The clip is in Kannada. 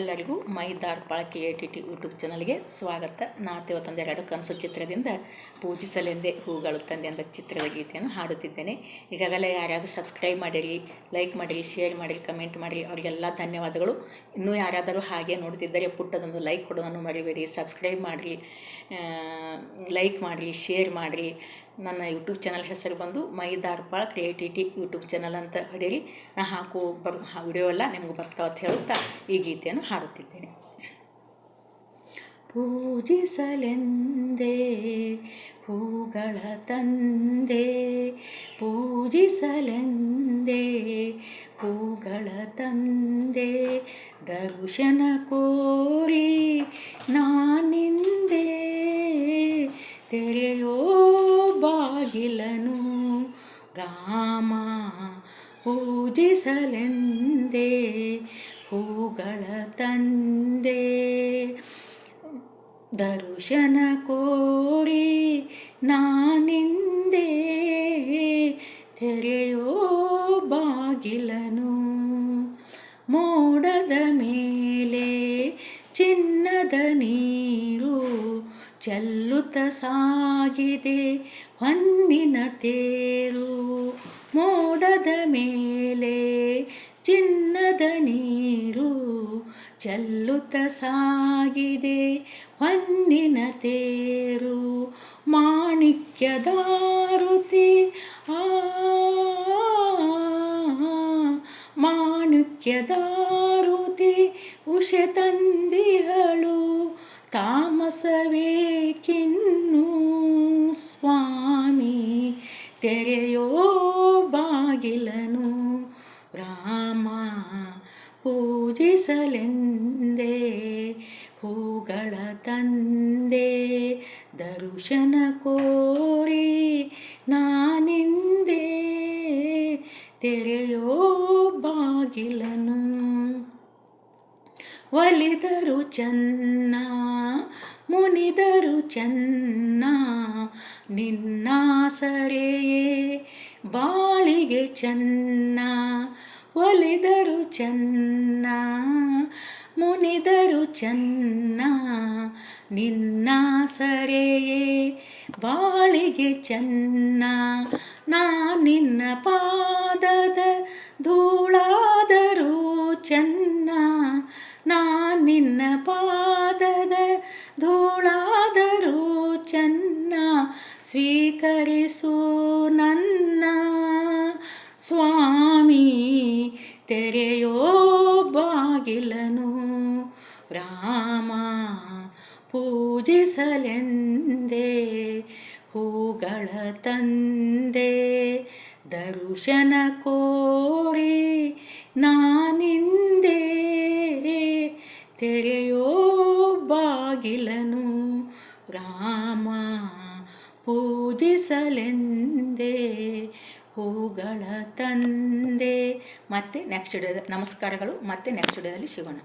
ಎಲ್ಲರಿಗೂ my ದಾರ್ಪಾಳ K A T T YouTube ಚಾನಲ್ಗೆ ಸ್ವಾಗತ. ನಾತೆ ಎರಡು ಕನಸು ಚಿತ್ರದಿಂದ ಪೂಜಿಸಲೆಂದೇ ಹೂಗಳು ತಂದೆ ಎಂಬ ಚಿತ್ರದ ಗೀತೆಯನ್ನು ಹಾಡುತ್ತಿದ್ದೇನೆ. ಈಗಾಗಲೇ ಯಾರ್ಯಾರು ಸಬ್ಸ್ಕ್ರೈಬ್ ಮಾಡಿರಿ, ಲೈಕ್ ಮಾಡಿರಿ, ಶೇರ್ ಮಾಡಿರಿ, ಕಮೆಂಟ್ ಮಾಡಿರಿ, ಅವರಿಗೆಲ್ಲ ಧನ್ಯವಾದಗಳು. ಇನ್ನೂ ಯಾರಾದರೂ ಹಾಗೆ ನೋಡ್ತಿದ್ದರೆ ಪುಟ್ಟದೊಂದು ಲೈಕ್ ಕೊಡೋದನ್ನು ಮರಿಬೇಡಿ. ಸಬ್ಸ್ಕ್ರೈಬ್ ಮಾಡಿರಿ ಲೈಕ್ ಮಾಡಿರಿ, ಶೇರ್ ಮಾಡಿರಿ ನನ್ನ ಯೂಟ್ಯೂಬ್ ಚಾನಲ್ ಹೆಸರು ಬಂದು ಮೈ ದಾರ್ಪಾಳ ಕ್ರಿಯೇಟಿವಿಟಿ ಯೂಟ್ಯೂಬ್ ಚಾನಲ್ ಅಂತ ಹೊಡೀರಿ. ನಾ ಹಾಕೋ ಬರ್ ವಿಡಿಯೋ ಎಲ್ಲ ನಿಮ್ಗೆ ಬರ್ತಾವ ಅಂತ ಹೇಳುತ್ತಾ ಈ ಗೀತೆಯನ್ನು ಹಾಡುತ್ತಿದ್ದೇನೆ. ಪೂಜಿಸಲೆಂದೇ ಹೂಗಳ ತಂದೆ, ಪೂಜಿಸಲೆಂದೇ ಹೂಗಳ ತಂದೆ, ದರ್ಶನ ಬಾಗಿಲನು ರಾಮ ಪೂಜಿಸಲೆಂದೇ ಹೂಗಳ ತಂದೆ. ದರ್ಶನ ಕೋರಿ ನಾನಿಂದೆ ತೆರೆಯೋ ಬಾಗಿಲನು. ಮೋಡದ ಮೇಲೆ ಚಿನ್ನದ ನೀರು ಚೆಲ್ಲುತ್ತ ಸಾಗಿದೆ ಹೊನ್ನಿನ ತೇರು. ಮೋಡದ ಮೇಲೆ ಚಿನ್ನದ ನೀರು ಚೆಲ್ಲುತ್ತ ಸಾಗಿದೆ ಹೊನ್ನಿನ ತೇರು. ಮಾಣಿಕ್ಯದಾರುತಿ, ಆ, ಮಾಣಿಕ್ಯದಾರುತಿ, ಉಷೆ ತಂದಿಹಳು ತಾಮಸವೇಕಿನ್ನು ತೆರೆಯೋ ಬಾಗಿಲನು ರಾಮ ಪೂಜಿಸಲೆಂದೇ, ಹೂಗಳ ತಂದೆ ದರುಶನ ಕೋರಿ ನಾನಿಂದೆ. ತೆರೆಯೋ ಬಾಗಿಲನು ಒಲಿದರು ಚೆನ್ನ, ಮುನಿದರು ಚನ್ನ ನಿನ್ನ ಸರೆಯೇ ಬಾಳಿಗೆ ಚನ್ನ, ಒಲಿದರು ಚನ್ನ, ಮುನಿದರು ಚನ್ನ. ನಿನ್ನ ಸರೆಯೇ ಬಾಳಿಗೆ ಚನ್ನ, ನಾ ನಿನ್ನ ಪಾದದ ಧೂಳಾದರೂ ಚೆನ್ನ, ನಾ ನಿನ್ನ ಪಾದದ ಸ್ವೀಕರಿಸು ನನ್ನ ಸ್ವಾಮಿ, ತೆರೆಯೋ ಬಾಗಿಲನು. ರಾಮ, ಪೂಜಿಸಲೆಂದೇ, ಹೂಗಳ ತಂದೆ, ದರುಶನ ಕೋರಿ ನಾನಿಂದೆ. ತೆರೆಯೋ ಬಾಗಿಲನು. ರಾಮ ಪೂಜಿಸಲೆಂದೇ ಹೂಗಳ ತಂದೆ. ಮತ್ತೆ ನೆಕ್ಸ್ಟ್ ವಿಡಿಯೋದ ನಮಸ್ಕಾರಗಳು ಮತ್ತೆ ನೆಕ್ಸ್ಟ್ ವಿಡಿಯೋದಲ್ಲಿ ಸಿಗೋಣ